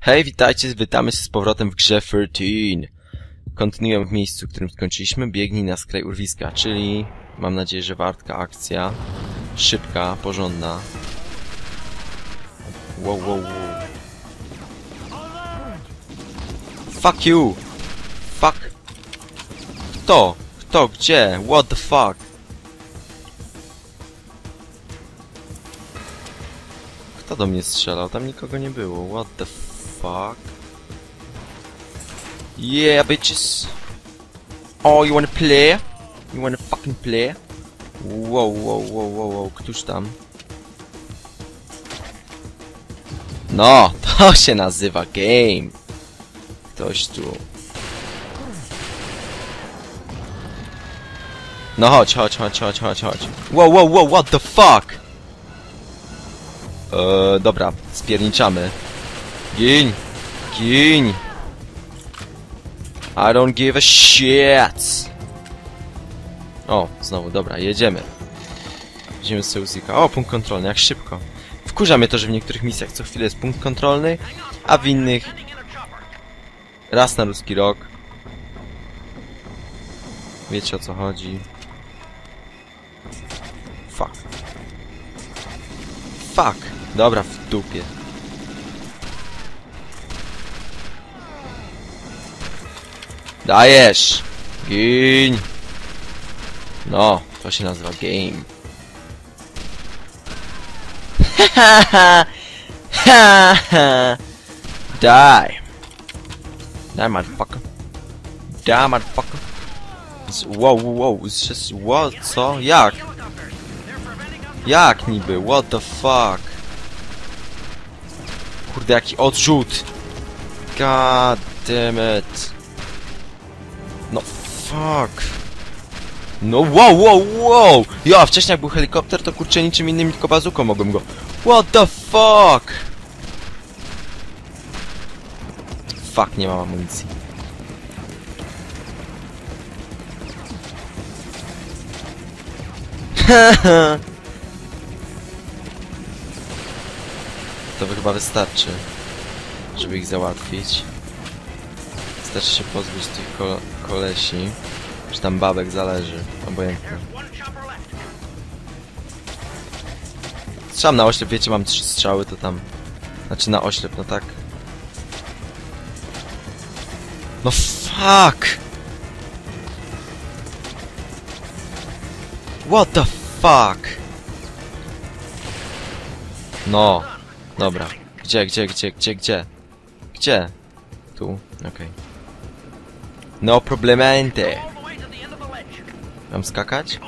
Hej, witajcie, witamy się z powrotem w grze 13. Kontynuujemy w miejscu, w którym skończyliśmy. Biegnij na skraj urwiska, czyli mam nadzieję, że wartka akcja. Szybka, porządna. Wow, wow, wow. Fuck you! Fuck! Kto? Kto? Gdzie? What the fuck? Kto do mnie strzelał? Tam nikogo nie było. What the fuck? Yeah, bitches! Oh, you wanna play? You wanna fucking play? Wow, wow, wow, wow, wow. Któż tam? No, to się nazywa game. Ktoś tu. No chodź, chodź, chodź, chodź, chodź, chodź. Wow, wow, wow, what the fuck? Eee, dobra, spierniczamy. Gin! Gin! I don't give a shit! O, znowu, dobra, jedziemy. Jedziemy z Seusika. O, punkt kontrolny, jak szybko. Wkurza mnie to, że w niektórych misjach co chwilę jest punkt kontrolny, a w innych raz na ludzki rok. Wiecie o co chodzi. Fuck. Fuck. Dobra, w dupie. Dajesz! Gin! No, to się nazywa game. Die! Die, motherfucker. Die, motherfucker. Wow, wow, just, what, co? Jak? Jak niby? What the fuck? Kurde, jaki odrzut! God damn it. Fuck. No, wow, wow, wow! Ja, wcześniej jak był helikopter, to kurczę niczym innym tylko bazuką mogłem go... What the fuck? Fuck, nie mam amunicji. To chyba wystarczy, żeby ich załatwić. Wystarczy się pozbyć tych ko kolesi. Czy tam babek zależy, obojętnie. Strzelam na oślep, wiecie, mam trzy strzały, to tam... Znaczy na oślep, no tak. No fuck! What the fuck? No, dobra. Gdzie, gdzie, gdzie, gdzie, gdzie? Gdzie? Tu, okej. No problemente. Mam skakać?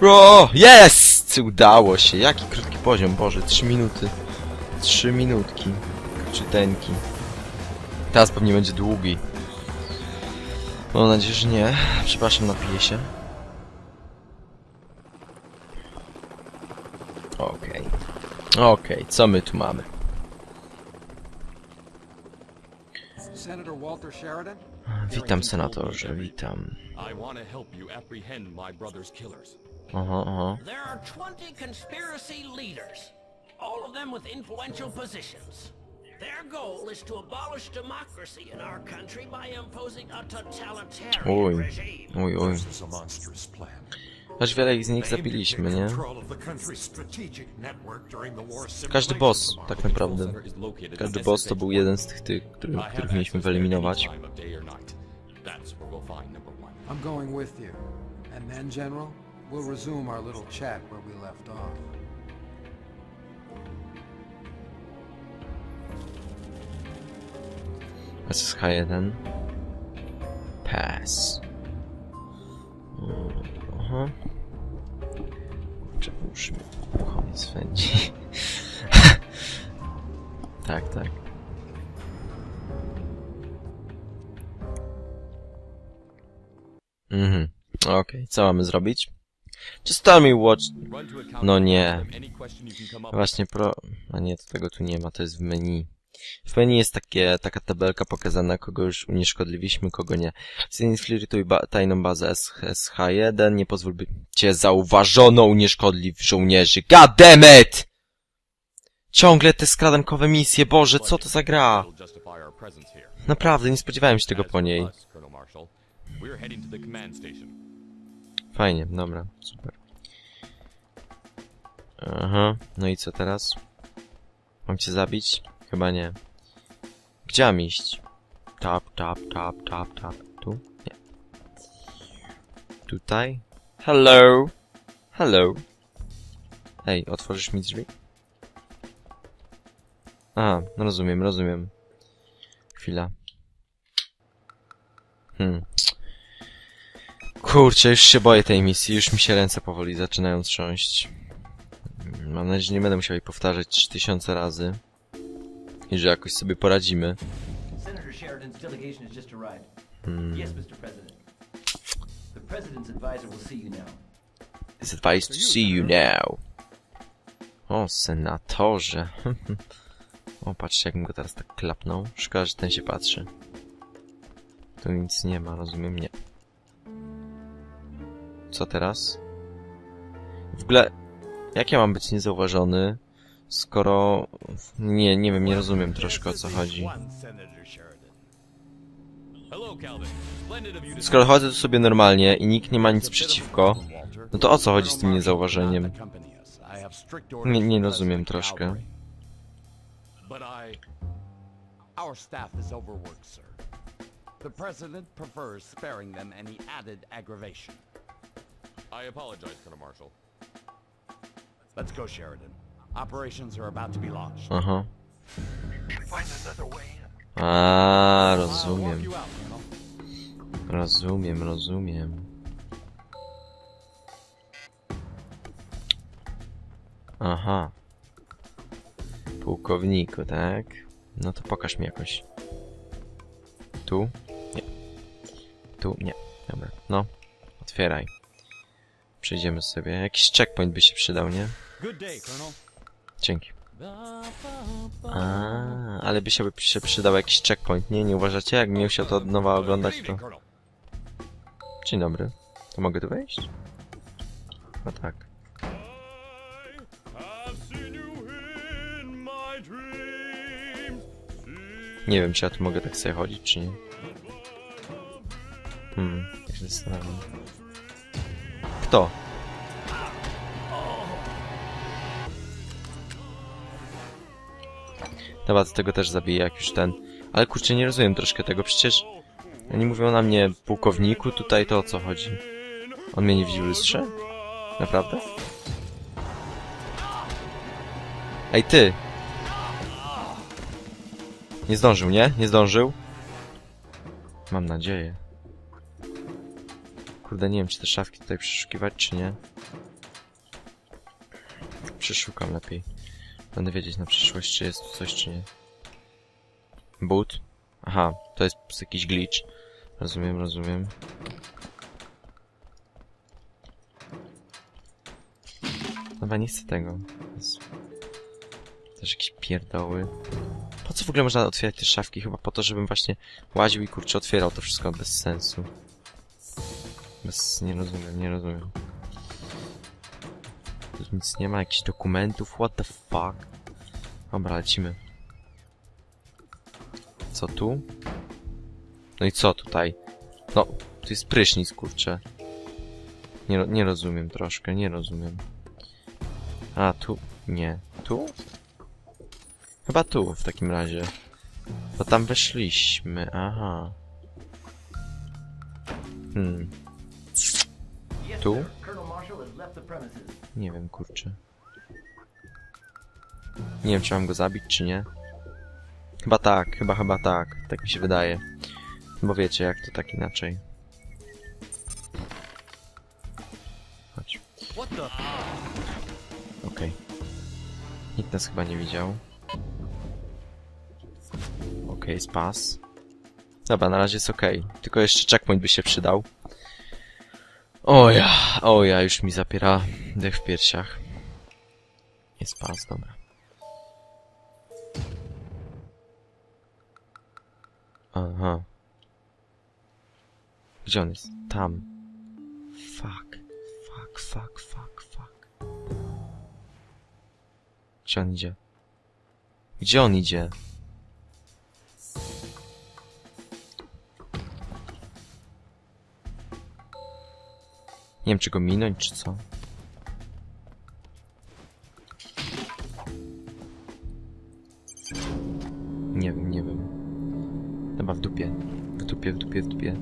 Bro, jest! Udało się. Jaki krótki poziom, Boże, 3 minuty. 3 minutki. Czytenki. Teraz pewnie będzie długi. Mam nadzieję, że nie. Przepraszam, napiję się. Okej. Okej, co my tu mamy? Senator Walter Sheridan? Witam, senatorze, witam. I want to help you apprehend my brother's killers. Oho, oho. There are 20 conspiracy leaders, all of them with influential positions. Their goal is to abolish democracy in our country by imposing a totalitarian Uj, regime. uj, uj. This is a monstrous plan. Aż wiele ich z nich zabiliśmy, nie? Każdy boss, tak naprawdę. Każdy boss to był jeden z tych, tych których, których mieliśmy wyeliminować. time of day or night. That's where we'll find number one. I'm going with you. And then, General, we'll resume our little chat where we left off. SSH1. Pass. Aha. Uszy mi koniec swędzi. tak, tak. Mhm. Okej, co mamy zrobić? Just tell me what... No nie. Właśnie pro... A nie, to tego tu nie ma, to jest w menu. W menu jest takie, taka tabelka pokazana, kogo już unieszkodliwiliśmy, kogo nie. Zinfiltruj ba tajną bazę SH1, nie pozwól by cię zauważono unieszkodliw żołnierzy. God damn it! Ciągle te skradankowe misje, Boże, co to za gra? Naprawdę, nie spodziewałem się tego po niej. Fajnie, dobra, super. Aha, no i co teraz? Mam cię zabić? Chyba nie. Gdzie mam iść? Tap, tap, tap, tap, tap. Tu? Nie. Tutaj? Hello? Hello? Ej, otworzysz mi drzwi? A, no rozumiem, rozumiem. Chwila. Hmm. Kurczę, już się boję tej misji, już mi się ręce powoli zaczynają trząść. Mam nadzieję, że nie będę musiał jej powtarzać 3000 razy. I że jakoś sobie poradzimy. Hmm. It's advised to see you now. O, senatorze. o, patrzcie, jakbym go teraz tak klapnął. Szkoda, że ten się patrzy. Tu nic nie ma, rozumiem? Nie. Co teraz? W ogóle, jak ja mam być niezauważony, skoro... Nie, nie wiem, nie rozumiem troszkę o co chodzi. Skoro chodzę tu sobie normalnie i nikt nie ma nic przeciwko, no to o co chodzi z tym niezauważeniem? Nie, nie rozumiem troszkę. Our staff is overworked, sir. The President prefers sparing them any added aggravation. I apologize, Colonel Marshall. Let's go, Sheridan. Operations are about to be launched. Aha. A, rozumiem. Rozumiem, rozumiem. Aha. Pułkowniku, tak? No to pokaż mi jakoś. Tu? Nie. Tu? Nie. Dobra. No. Otwieraj. Przejdziemy sobie. Jakiś checkpoint by się przydał, nie? Good day, Colonel. Dzięki. A, ale by się, by się przydał jakiś checkpoint, nie? Nie uważacie? Jak mnie chciał to od nowa oglądać, to... Dzień dobry. To mogę tu wejść? No tak. Nie wiem, czy ja tu mogę tak sobie chodzić, czy nie. Hmm, się zastanawiam. Kto? Dobra, to tego też zabiję, jak już ten... Ale kurczę, nie rozumiem troszkę tego, przecież... Oni mówią na mnie pułkowniku, tutaj to o co chodzi? On mnie nie widzi w lustrze? Naprawdę? Ej, ty! Nie zdążył, nie? Nie zdążył? Mam nadzieję. Kurde, nie wiem, czy te szafki tutaj przeszukiwać, czy nie. Przeszukam lepiej. Będę wiedzieć na przyszłość, czy jest tu coś, czy nie. Boot? Aha, to jest jakiś glitch. Rozumiem, rozumiem. Chyba nie chcę tego. Też jakieś pierdoły. Po co w ogóle można otwierać te szafki? Chyba po to, żebym właśnie łaził i kurczę otwierał to wszystko bez sensu. Bez... nie rozumiem, nie rozumiem. Tu nic nie ma, jakichś dokumentów, what the fuck? Dobra, lecimy. Co tu? No i co tutaj? No, tu jest prysznic, kurczę. Nie, nie rozumiem troszkę, nie rozumiem. A, tu... nie. Tu? Chyba tu, w takim razie. Bo tam weszliśmy, aha. Hmm, Tu? Nie wiem, kurczę. Nie wiem, czy mam go zabić, czy nie. Chyba tak, chyba, chyba tak. Tak mi się wydaje. Bo wiecie, jak to tak inaczej. Chodź. Okej. Nikt nas chyba nie widział. Okej, spas. Dobra, na razie jest okej. Tylko jeszcze checkpoint by się przydał. O ja, o ja, już mi zapiera dech w piersiach. Jest pas, dobra. Aha. Gdzie on jest? Tam. Fuck. Fuck, fuck, fuck, fuck. Gdzie on idzie? Gdzie on idzie? Nie wiem, czy go minąć, czy co. Nie wiem, nie wiem. Chyba w dupie. W dupie, w dupie, w dupie.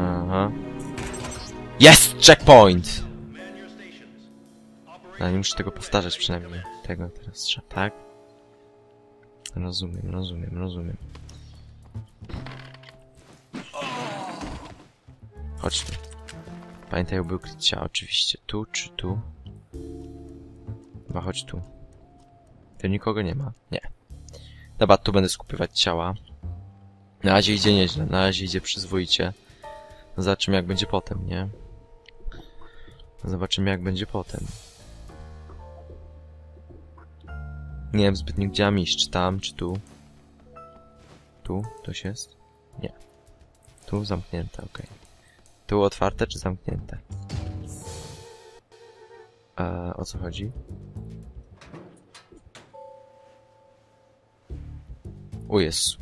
Aha. Jest! Checkpoint! No, nie muszę tego powtarzać przynajmniej. Tego teraz trzeba, tak? Rozumiem, rozumiem, rozumiem. Chodź tu. Pamiętaj, aby ukryć ciało, oczywiście. Tu czy tu? Chyba chodź tu. Tu nikogo nie ma? Nie. Dobra, tu będę skupywać ciała. Na razie idzie nieźle, na razie idzie przyzwoicie. Zobaczymy jak będzie potem, nie? Zobaczymy jak będzie potem. Nie wiem zbytnio gdzie mam iść, czy tam, czy tu. Tu? Ktoś jest? Nie. Tu zamknięte, okej. Tu otwarte, czy zamknięte? Eee, o co chodzi? O Jezu.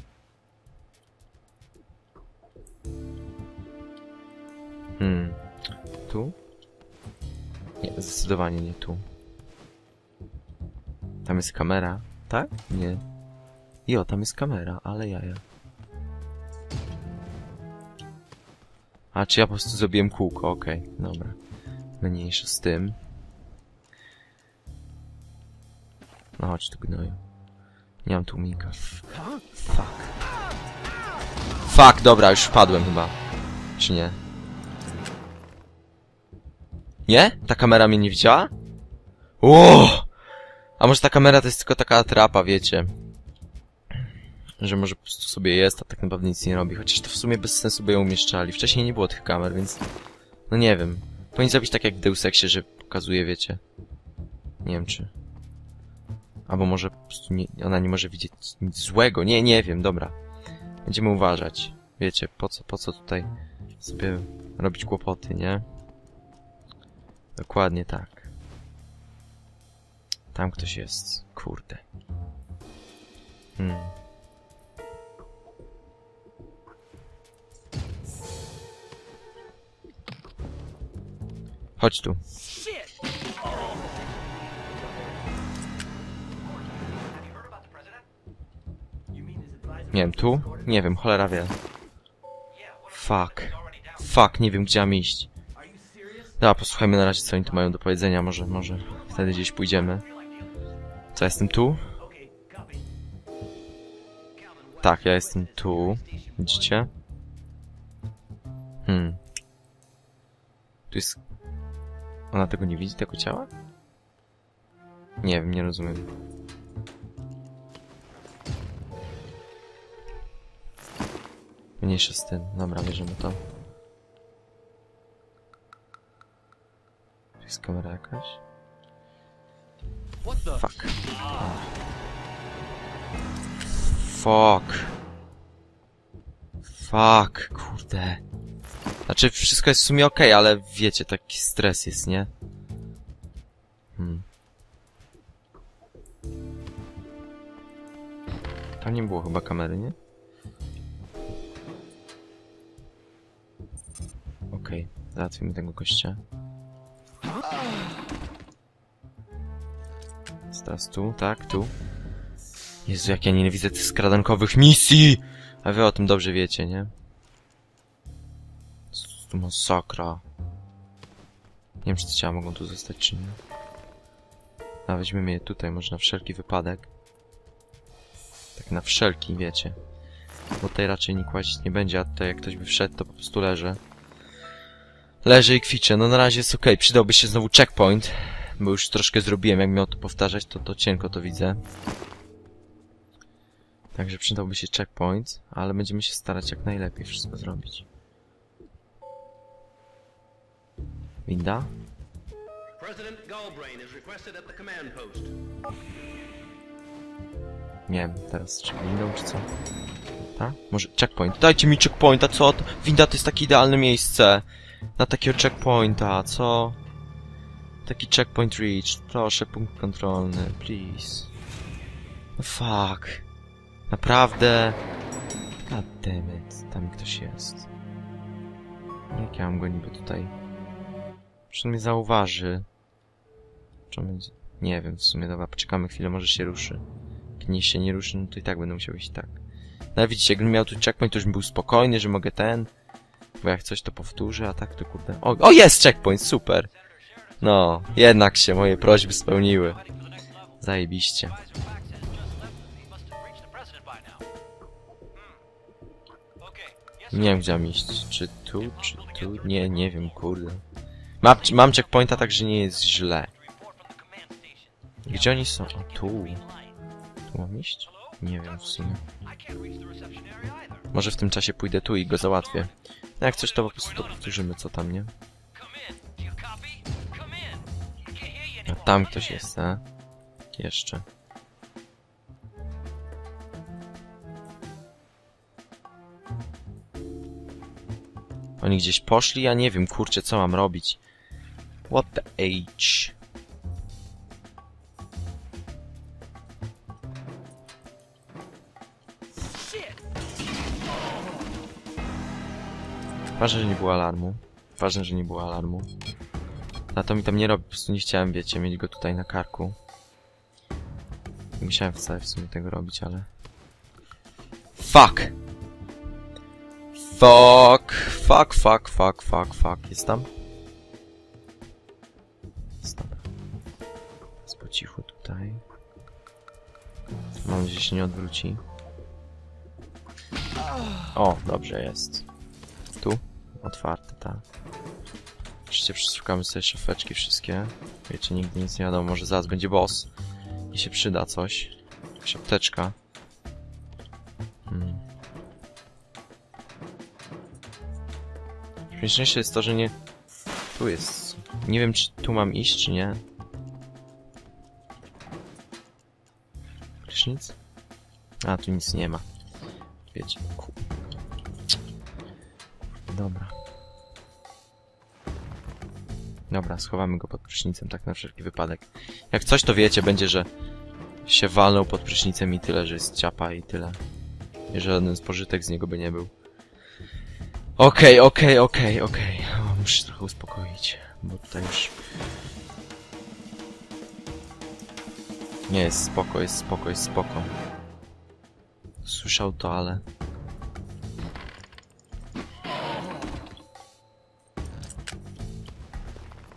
Hmm. Tu? Nie, zdecydowanie nie tu. Tam jest kamera, tak? Nie. Jo, tam jest kamera, ale jaja. A, czy ja po prostu zrobiłem kółko, okej, dobra. Mniejsze z tym. No chodź tu gnoju. Nie mam tłumika. Fuck. Fuck, dobra, już wpadłem chyba. Czy nie? Nie? Ta kamera mnie nie widziała? O! A może ta kamera to jest tylko taka atrapa, wiecie? Że może po prostu sobie jest, a tak naprawdę nic nie robi. Chociaż to w sumie bez sensu by ją umieszczali. Wcześniej nie było tych kamer, więc... No nie wiem. Powinni zrobić tak jak w Deus Exie, że pokazuje, wiecie... Nie wiem czy... Albo może po prostu nie, ona nie może widzieć nic złego. Nie, nie wiem, dobra. Będziemy uważać. Wiecie, po co, po co tutaj sobie robić kłopoty, nie? Dokładnie tak. Tam ktoś jest. Kurde. Hmm. Chodź tu. Nie wiem, tu? Nie wiem, cholera wie. Fuck. Fuck, nie wiem gdzie mam iść. Dobra, posłuchajmy na razie co oni tu mają do powiedzenia, może, może wtedy gdzieś pójdziemy. Co, jestem tu? Tak, ja jestem tu. Widzicie? Hmm. Tu jest... Ona tego nie widzi, tego ciała? Nie wiem, nie rozumiem. Mniejsze z tym. Dobra, bierzemy to. Jest kamera jakaś? Fuck. Fuck. Fuck, kurde. Znaczy, wszystko jest w sumie okej, ale wiecie, taki stres jest, nie? Hmm. Tam nie było chyba kamery, nie? Okej, załatwimy tego gościa. Jest Teraz tu, tak, tu. Jezu, jak ja nienawidzę tych skradankowych misji! A wy o tym dobrze wiecie, nie? Tu masakra. Nie wiem, czy te ciała mogą tu zostać, czy nie. A weźmiemy je tutaj, może na wszelki wypadek. Tak na wszelki, wiecie. Bo tutaj raczej nikt łazić nie będzie, a tutaj jak ktoś by wszedł, to po prostu leży. Leży i kwiczę. No na razie jest ok. Przydałby się znowu checkpoint. Bo już troszkę zrobiłem, jak miał to powtarzać, to to cienko to widzę. Także przydałby się checkpoint, ale będziemy się starać jak najlepiej wszystko zrobić. Post. Nie wiem, teraz czy windą, czy co? Tak? Może checkpoint. Dajcie mi checkpointa, co? Winda to jest takie idealne miejsce. Na takiego checkpointa, co? Taki checkpoint reach. Proszę, punkt kontrolny, please. No fuck. Naprawdę. God damn it. Tam ktoś jest. Jak ja mam go niby tutaj? Czy mnie zauważy? Czy będzie... Nie wiem, w sumie, dobra, poczekamy chwilę, może się ruszy. Jak się nie ruszy, no to i tak będę musiał iść tak. No ale widzicie, jakbym miał tu checkpoint, to już bym był spokojny, że mogę ten... Bo jak coś to powtórzę, a tak to kurde... O, o jest checkpoint, super! No, jednak się moje prośby spełniły. Zajebiście. Nie wiem gdzie mam iść. Czy tu, czy tu? Nie, nie wiem, kurde. Mam, mam checkpointa, także nie jest źle. Gdzie oni są? O, tu. Tu mam iść? Nie wiem w sumie. Może w tym czasie pójdę tu i go załatwię. No jak coś to po prostu to powtórzymy, co tam, nie? A tam ktoś jest, a? Jeszcze. Oni gdzieś poszli? Ja nie wiem, kurczę, co mam robić. What the H? Ważne, że nie było alarmu. Ważne, że nie było alarmu. Na to mi tam nie robi, po prostu nie chciałem, wiecie, mieć go tutaj na karku. Nie musiałem wcale w sumie tego robić, ale... Fuck! Fuck! Fuck, fuck, fuck, fuck, fuck. Jest tam? Że się nie odwróci. O, dobrze jest. Tu? Otwarte, tak. Oczywiście przeszukamy sobie szafeczki wszystkie. Wiecie, nigdy nic nie wiadomo, może zaraz będzie boss. I się przyda coś. Jakaś apteczka. Hmm. Śmieszniejsze jest to, że nie... Tu jest... Nie wiem, czy tu mam iść, czy nie. Prysznic? A, tu nic nie ma. Wiecie. Ku... Dobra. Dobra, schowamy go pod prysznicem, tak na wszelki wypadek. Jak coś, to wiecie, będzie, że się walnął pod prysznicem i tyle, że jest ciapa i tyle. I żaden spożytek z niego by nie był. Okej, okej, okej, okej. O, Muszę się trochę uspokoić, bo tutaj już... Nie, jest spoko, jest spoko, jest spoko. Słyszał to, ale...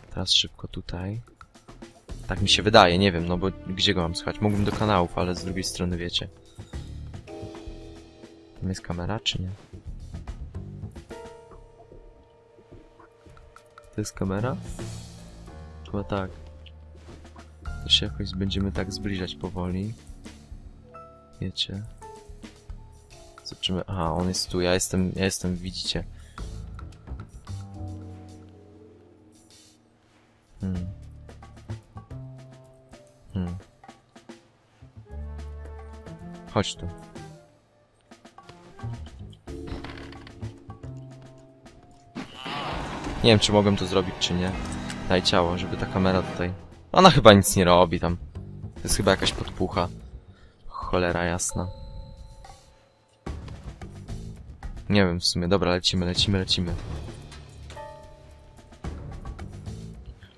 Teraz szybko tutaj. Tak mi się wydaje, nie wiem, no bo gdzie go mam słuchać? Mógłbym do kanałów, ale z drugiej strony wiecie. Tam jest kamera, czy nie? To jest kamera? Chyba tak. To się jakoś będziemy tak zbliżać powoli. Wiecie. Zobaczymy. Aha, on jest tu, ja jestem, ja jestem, widzicie. Hmm. Hmm. Chodź tu. Nie wiem, czy mogłem to zrobić, czy nie. Daj ciało, żeby ta kamera tutaj... Ona chyba nic nie robi tam. To jest chyba jakaś podpucha. Cholera jasna. Nie wiem w sumie. Dobra, lecimy, lecimy, lecimy.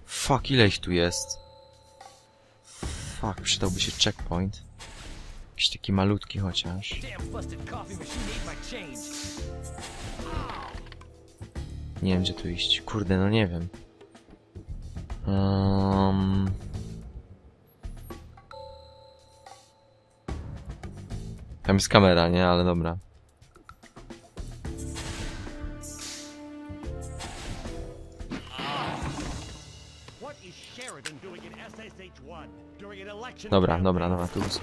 Fuck, ile ich tu jest? Fuck, przydałby się checkpoint. Jakiś taki malutki chociaż. Nie wiem, gdzie tu iść. Kurde, no nie wiem. Um... Tam jest kamera, nie? Ale dobra. Dobra, dobra, dobra, tu if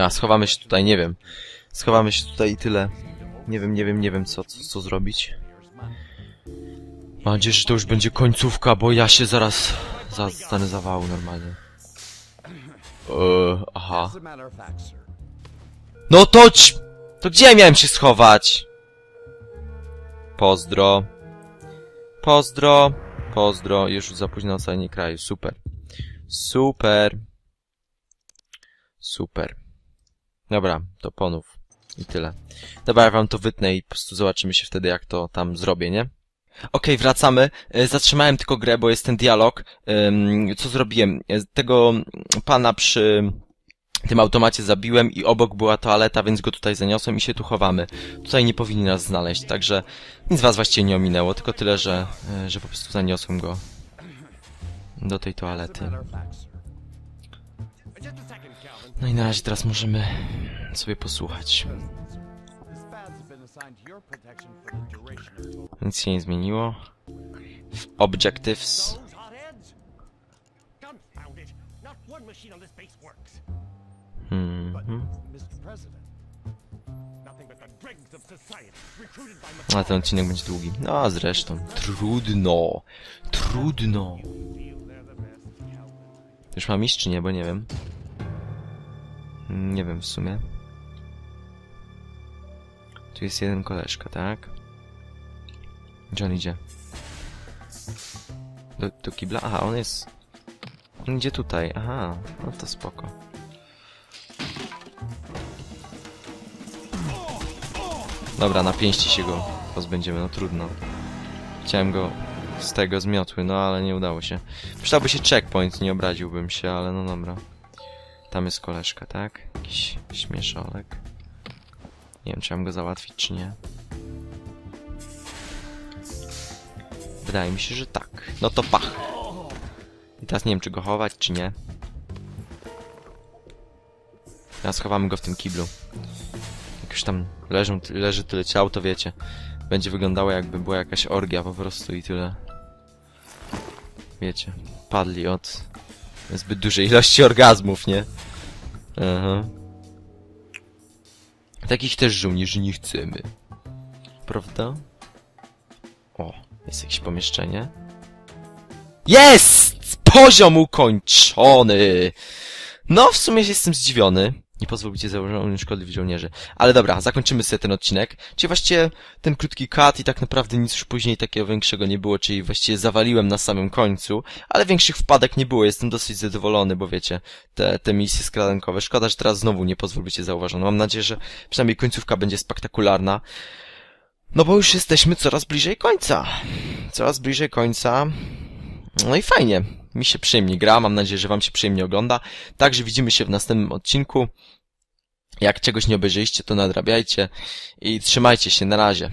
A, schowamy się tutaj, nie wiem. Schowamy się tutaj i tyle. Nie wiem, nie wiem, nie wiem co, co, co zrobić. Mam nadzieję, że to już będzie końcówka, bo ja się zaraz za, stanę zawału normalnie. Eee, aha. No to. To gdzie miałem się schować? Pozdro. Pozdro. pozdro, już za późno na ocalenie kraju. Super. Super. Super. Dobra, to ponów. I tyle. Dobra, ja wam to wytnę i po prostu zobaczymy się wtedy, jak to tam zrobię, nie? Okej, wracamy. E, Zatrzymałem tylko grę, bo jest ten dialog. Co zrobiłem? E, Tego pana przy tym automacie zabiłem i obok była toaleta, więc go tutaj zaniosłem i się tu chowamy. Tutaj nie powinni nas znaleźć, także nic was właściwie nie ominęło, tylko tyle, że, e, że po prostu zaniosłem go do tej toalety. No i na razie teraz możemy sobie posłuchać. Nic się nie zmieniło. Objectives. By A ten odcinek będzie długi. No a zresztą. Trudno. Trudno. Już mam iść czy nie, bo nie wiem. Nie wiem w sumie. Tu jest jeden koleżka, tak? Gdzie on idzie? Do, do kibla? Aha, on jest... On idzie tutaj, aha. No to spoko. Dobra, na pięści się go pozbędziemy, no trudno. Chciałem go z tego zmiotły, no ale nie udało się. Przydałby się checkpoint, nie obraziłbym się, ale no dobra. Tam jest koleżka, tak? Jakiś śmieszolek. Nie wiem, czy mam go załatwić, czy nie. Wydaje mi się, że tak. No to pach. I teraz nie wiem, czy go chować, czy nie. Teraz schowamy go w tym kiblu. Już tam leżą, leży tyle ciał, to wiecie. Będzie wyglądało jakby była jakaś orgia po prostu i tyle. Wiecie, padli od zbyt dużej ilości orgazmów, nie? Aha. Takich też żołnierzy nie chcemy. Prawda? O, jest jakieś pomieszczenie. Jest! Poziom ukończony! No, w sumie jestem zdziwiony. Nie pozwolicie założonym szkodliwych żołnierzy. Ale dobra, zakończymy sobie ten odcinek. Czyli właściwie ten krótki cut i tak naprawdę nic już później takiego większego nie było, czyli właściwie zawaliłem na samym końcu, ale większych wpadek nie było, jestem dosyć zadowolony, bo wiecie, te, te misje skradankowe. Szkoda, że teraz znowu nie pozwolicie zauważono. Mam nadzieję, że przynajmniej końcówka będzie spektakularna. No bo już jesteśmy coraz bliżej końca. Coraz bliżej końca. No i fajnie. Mi się przyjemnie gra, mam nadzieję, że wam się przyjemnie ogląda. Także widzimy się w następnym odcinku. Jak czegoś nie obejrzeliście, to nadrabiajcie i trzymajcie się. Na razie.